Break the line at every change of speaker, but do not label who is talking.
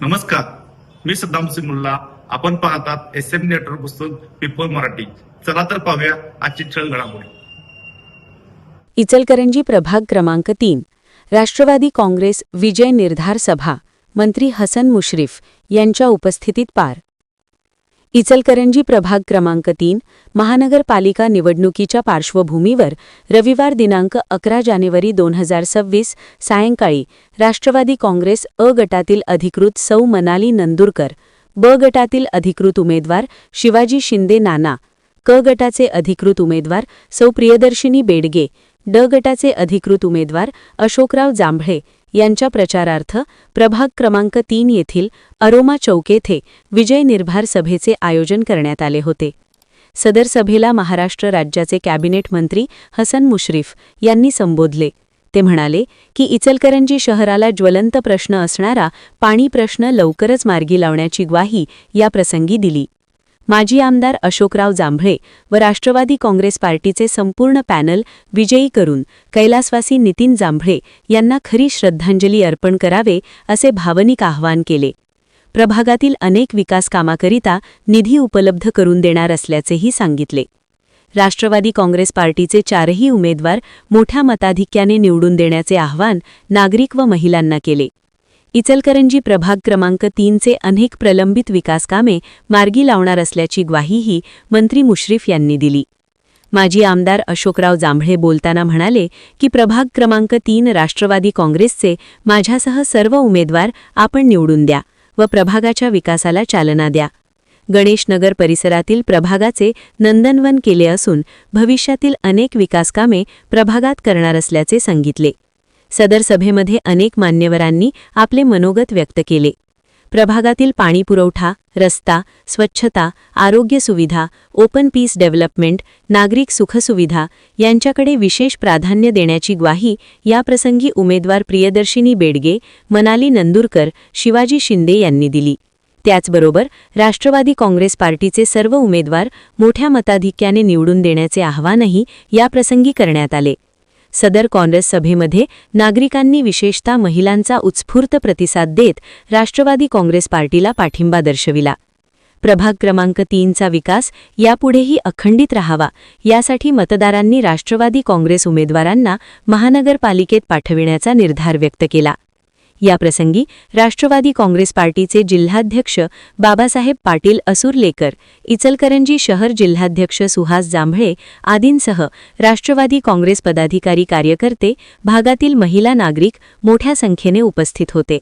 नमस्कार. मी सद्दाम सिमुल्ला आपण पाहतात एस एम नेटवर्क पुस्तक पीपल मराठी. चला तर पाहूया आजची छळ घडामोडी.
इचलकरंजी प्रभाग क्रमांक तीन. राष्ट्रवादी काँग्रेस विजय निर्धार सभा. मंत्री हसन मुश्रीफ यांच्या उपस्थितीत पार. इचलकरंजी प्रभाग क्रमांक तीन महानगरपालिका निवडणुकीच्या पार्श्वभूमीवर रविवार दिनांक अकरा जानेवारी दोन हजार सव्वीस सायंकाळी राष्ट्रवादी काँग्रेस अ गटातील अधिकृत सौ मनाली नंदुरकर ब गटातील अधिकृत उमेदवार शिवाजी शिंदे नाना क गटाचे अधिकृत उमेदवार सौ प्रियदर्शिनी बेडगे ड गटाचे अधिकृत उमेदवार अशोकराव जांभळे यांच्या प्रचारार्थ प्रभाग क्रमांक तीन येथील अरोमा चौक येथे विजय निर्भार सभेचे आयोजन करण्यात आले होते. सदर सभेला महाराष्ट्र राज्याचे कॅबिनेट मंत्री हसन मुश्रीफ यांनी संबोधले. ते म्हणाले की इचलकरंजी शहराला ज्वलंत प्रश्न असणारा पाणी प्रश्न लवकरच मार्गी लावण्याची ग्वाही या प्रसंगी दिली. माजी आमदार अशोकराव जांभळे व राष्ट्रवादी काँग्रेस पार्टीचे संपूर्ण पॅनल विजयी करून कैलासवासी नितीन जांभळे यांना खरी श्रद्धांजली अर्पण करावे असे भावनिक आवाहन केले. प्रभागातील अनेक विकास कामाकरिता निधी उपलब्ध करून देणार असल्याचेही सांगितले. राष्ट्रवादी काँग्रेस पार्टीचे चारही उमेदवार मोठ्या मताधिक्याने निवडून देण्याचे आवाहन नागरिक व महिलांना केले. इचलकरंजी प्रभाग क्रमांक तीनचे अनेक प्रलंबित विकासकामे मार्गी लावणार असल्याची ग्वाहीही मंत्री मुश्रीफ यांनी दिली. माजी आमदार अशोकराव जांभळे बोलताना म्हणाले की प्रभाग क्रमांक तीन राष्ट्रवादी काँग्रेसचे माझ्यासह सर्व उमेदवार आपण निवडून द्या व प्रभागाच्या विकासाला चालना द्या. गणेशनगर परिसरातील प्रभागाचे नंदनवन केले असून भविष्यातील अनेक विकासकामे प्रभागात करणार असल्याचे सांगितले. सदर सभेमध्ये अनेक मान्यवरांनी आपले मनोगत व्यक्त केले. प्रभागातील पाणीपुरवठा रस्ता स्वच्छता आरोग्य सुविधा ओपन पीस डेव्हलपमेंट नागरिक सुखसुविधा यांच्याकडे विशेष प्राधान्य देण्याची ग्वाही याप्रसंगी उमेदवार प्रियदर्शिनी बेडगे मनाली नंदुरकर शिवाजी शिंदे यांनी दिली. त्याचबरोबर राष्ट्रवादी काँग्रेस पार्टीचे सर्व उमेदवार मोठ्या मताधिक्याने निवडून देण्याचे आवाहनही याप्रसंगी करण्यात आले. सदर काँग्रेस सभेमध्ये नागरिकांनी विशेषतः महिलांचा उत्स्फूर्त प्रतिसाद देत राष्ट्रवादी काँग्रेस पार्टीला पाठिंबा दर्शविला. प्रभाग क्रमांक तीनचा विकास यापुढेही अखंडित राहावा यासाठी मतदारांनी राष्ट्रवादी काँग्रेस उमेदवारांना महानगरपालिकेत पाठविण्याचा निर्धार व्यक्त केला. याप्रसंगी राष्ट्रवादी काँग्रेस पार्टीचे जिल्हाध्यक्ष बाबासाहेब पाटील असुरलेकर इचलकरंजी शहर जिल्हाध्यक्ष सुहास जांभळे आदींसह राष्ट्रवादी काँग्रेस पदाधिकारी कार्यकर्ते भागातील महिला नागरिक मोठ्या संख्येने उपस्थित होते.